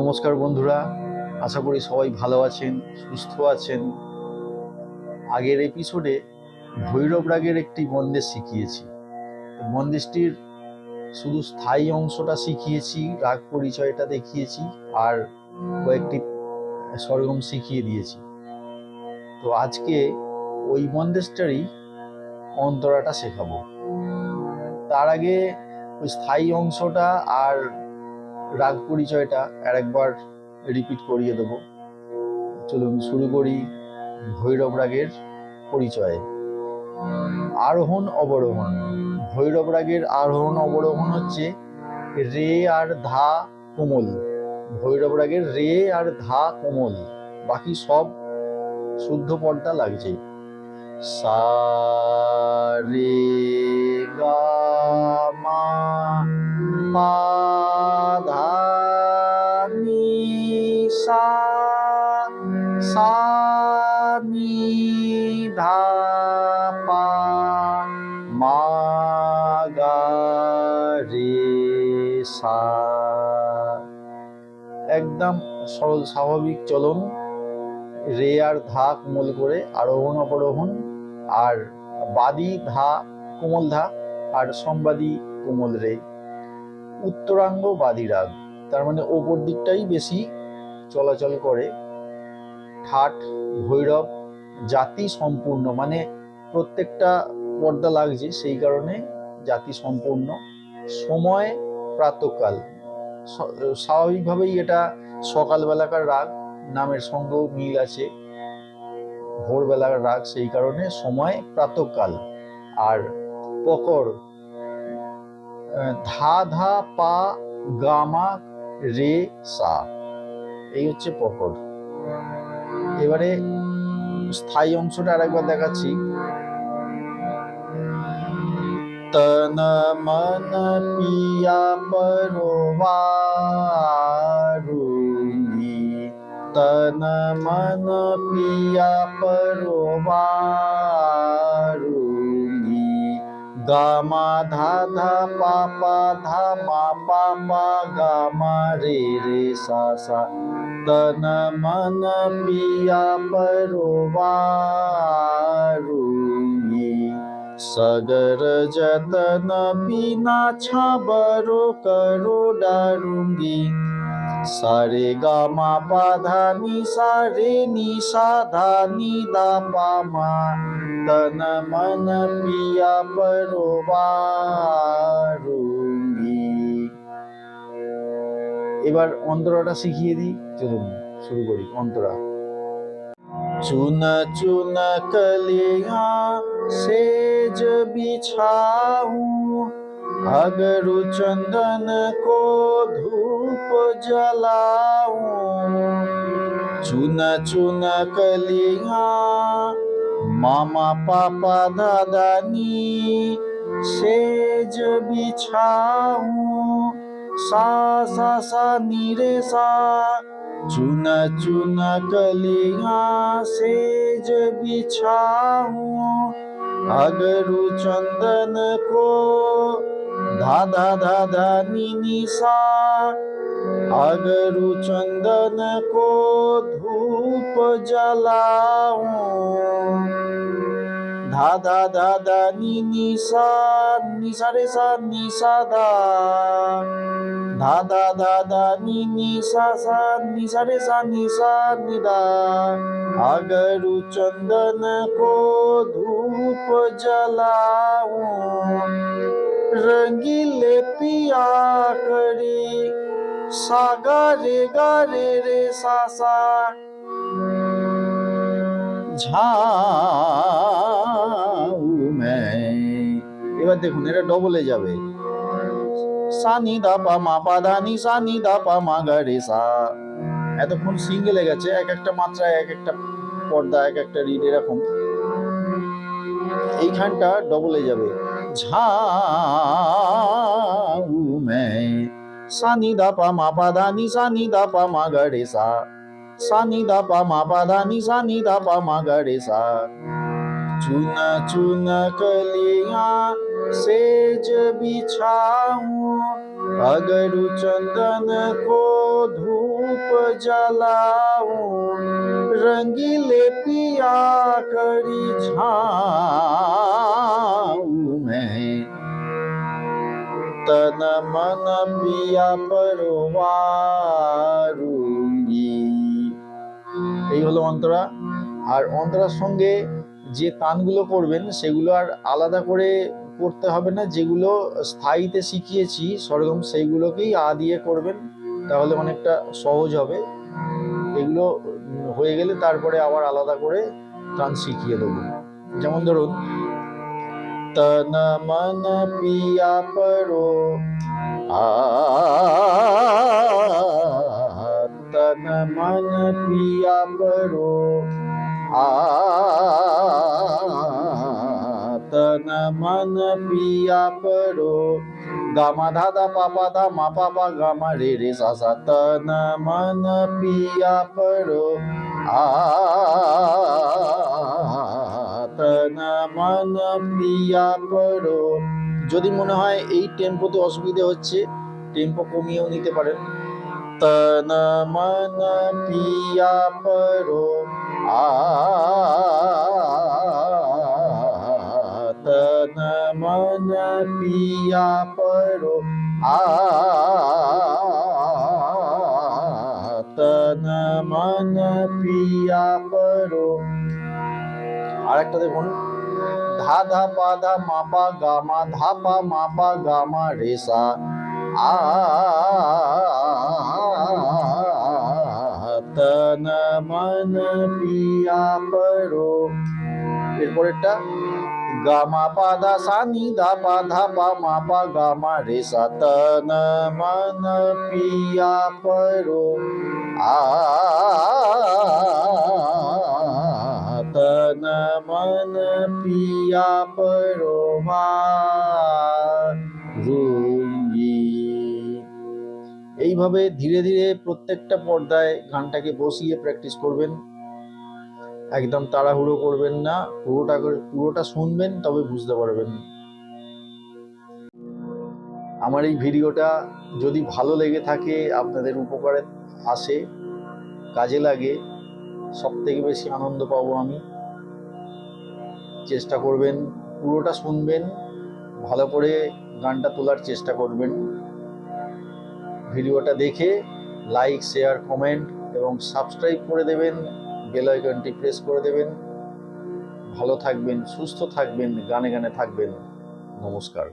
নমস্কার বন্ধুরা, আশা করি সবাই ভালো আছেন, সুস্থ আছেন। আগের এপিসোডে ভৈরব রাগের একটি বন্দেশ শিখিয়েছি। বন্দেশটির শুধু স্থায়ী অংশটা শিখিয়েছি, রাগ পরিচয়টা দেখিয়েছি আর কয়েকটি সরগম শিখিয়ে দিয়েছি। তো আজকে ওই বন্দেশটারই অন্তরাটা শেখাবো। তার আগে ওই স্থায়ী অংশটা আর রাগ পরিচয়টা আরেকবার রিপিট করিয়ে দেব। চলুন শুরু করি ভৈরব রাগের পরিচয়ে। আরোহণ, অবরোহণ। ভৈরব রাগের আরোহণ, অবরোহণ হচ্ছে রে আর ধা কোমল। ভৈরব রাগের রে আর ধা কোমল। বাকি সব শুদ্ধ পর্দা লাগছে। সা, রে, গা সা একদম সরল স্বাভাবিক চলন। রে আর ধা কোমল করে আরোহণ অবরোহণ আর বাদি ধা কোমল ধা আর সম্বাদী কোমল রে। উত্তরাঙ্গ বাদি রাগ, তার মানে ওপর দিকটাই বেশি চলাচল করে। ঠাট, ভৈরব, জাতি সম্পূর্ণ মানে প্রত্যেকটা পর্দা লাগছে সেই কারণে জাতি সম্পূর্ণ। সময় প্রাতকাল। স্বাভাবিকভাবেই এটা সকালবেলাকার রাগ, নামের সঙ্গেও মিল আছে। ভোরবেলার রাগ, সেই কারণে সময় প্রাতকাল। আর পকর ধা ধা পা গামা রে সা, এই হচ্ছে পকর। এবারে স্থায়ী অংশটা আরেকবার দেখাচ্ছি। তন মন পিয়া পরোবারুঙ্গি তন মন পিয়া পরোবারুঙ্গি গামা ধা ধা পা পা ধা মা পা পা গামা রে রে সা সা তন মন পিয়া পরোবারুঙ্গি सगर जतन बिना छबरो करो डारूंगी सारे गा मा पा धा नि सा रे नि सा धा नि दा पा मा तन मन पिया পরোবারুঙ্গি এবার অন্তরাটা শিখিয়ে দিই চলুন শুরু করি অন্তরা चुन चुन कलिया सेज बिछाऊं अगरु चंदन को धूप जलाऊं। चुन चुन कलिया, मामा, पापा दादानी सेज बिछाऊं। सा सा सा, नी, रे, सा, चुन चुन कलिया, सेज बिछाऊं। अगरु चंदन को धा धा धा धा नी नी सा अगरु चंदन को धूप जलाऊं धा धा धा धा नी नी सा नी सा रे सा नी सा धा धा धा धा धा नी नी सा सा नी सा रे सा नी सा नी धा अगरु चंदन को धूप जलाऊं रंगीले पिया करी सागा रे गा रे रे सा सा ঝাউ मैं এবার দেখুন এটা ডবলে যাবে সা নি দা পা মা পা ধা নি সা নি দা পা মা গা রে সা এতক্ষণ সিঙ্গেলে গেছে এক একটা মাত্রায় এক একটা পর্দা এক একটা রিড এরকম এইখানটা ডবলে যাবে ঝাউ मैं সা নি দা পা মা পা ধা নি সা নি দা পা মা গা রে সা সা নি দা পা মা পা ধা নি সা নি দা পা মা গা রে সা চুন চুন কলিয়া सेज बिछाऊं अगरु चंदन को धूप जलाऊं रंगीले पिया करी झाऊं मैं तन मन पिया परवारूंगी এই হলো অন্তরা। আর অন্তরার সঙ্গে যে তানগুলো করবেন, সেগুলো আর আলাদা করে করতে হবে না। যেগুলো স্থায়ীতে শিখিয়েছি সরগম সেইগুলোকেই আ দিয়ে করবেন। তাহলে অনেকটা সহজ হবে। এগুলো হয়ে গেলে তারপরে আবার আলাদা করে গান শিখিয়ে দেবো। যেমন ধরুন, তন মন পিয়া পরো তন মন পিয়া পরো তন মন পিয়া পরো গম ধা প প ধ ম রে রে স স ত ন ম ন পি আ প র আ যদি মনে হয় এই টেম্পোতে অসুবিধে হচ্ছে, টেম্পো কমিয়েও নিতে পারেন। ত ন ম ন পি আ প আ মন প্রিয়া পড়ো আ তন মন প্রিয়া পড়ো আর একটা দেখুন। ধা ধা পা ধা মা পা গা মা, ধা পা মা পা গা মা রে সা। আ তন মন পিয়া পরো। এরপরেরটা গা মা পা ধা সা নি ধা পা ধা পা মা পা গা মা রে সা তন মন পিয়া পরো আ তন মন পিয়া পরোহারুঙ্গি এইভাবে ধীরে ধীরে প্রত্যেকটা পর্দায় গানটাকে বসিয়ে প্র্যাকটিস করবেন। একদম তাড়াহুড়ো করবেন না, পুরোটা পুরোটা শুনবেন, তবে বুঝতে পারবেন। আমার এই ভিডিওটা যদি ভালো লেগে থাকে, আপনাদের উপকারে আসে, কাজে লাগে সব থেকে বেশি আনন্দ পাবো আমি। চেষ্টা করবেন, পুরোটা শুনবেন, ভালো করে গানটা তোলার চেষ্টা করবেন। ভিডিওটা দেখে লাইক শেয়ার কমেন্ট এবং সাবস্ক্রাইব করে দেবেন। বেল আইকনটি প্রেস করে দেবেন। ভালো থাকবেন সুস্থ থাকবেন গানে গানে থাকবেন। নমস্কার।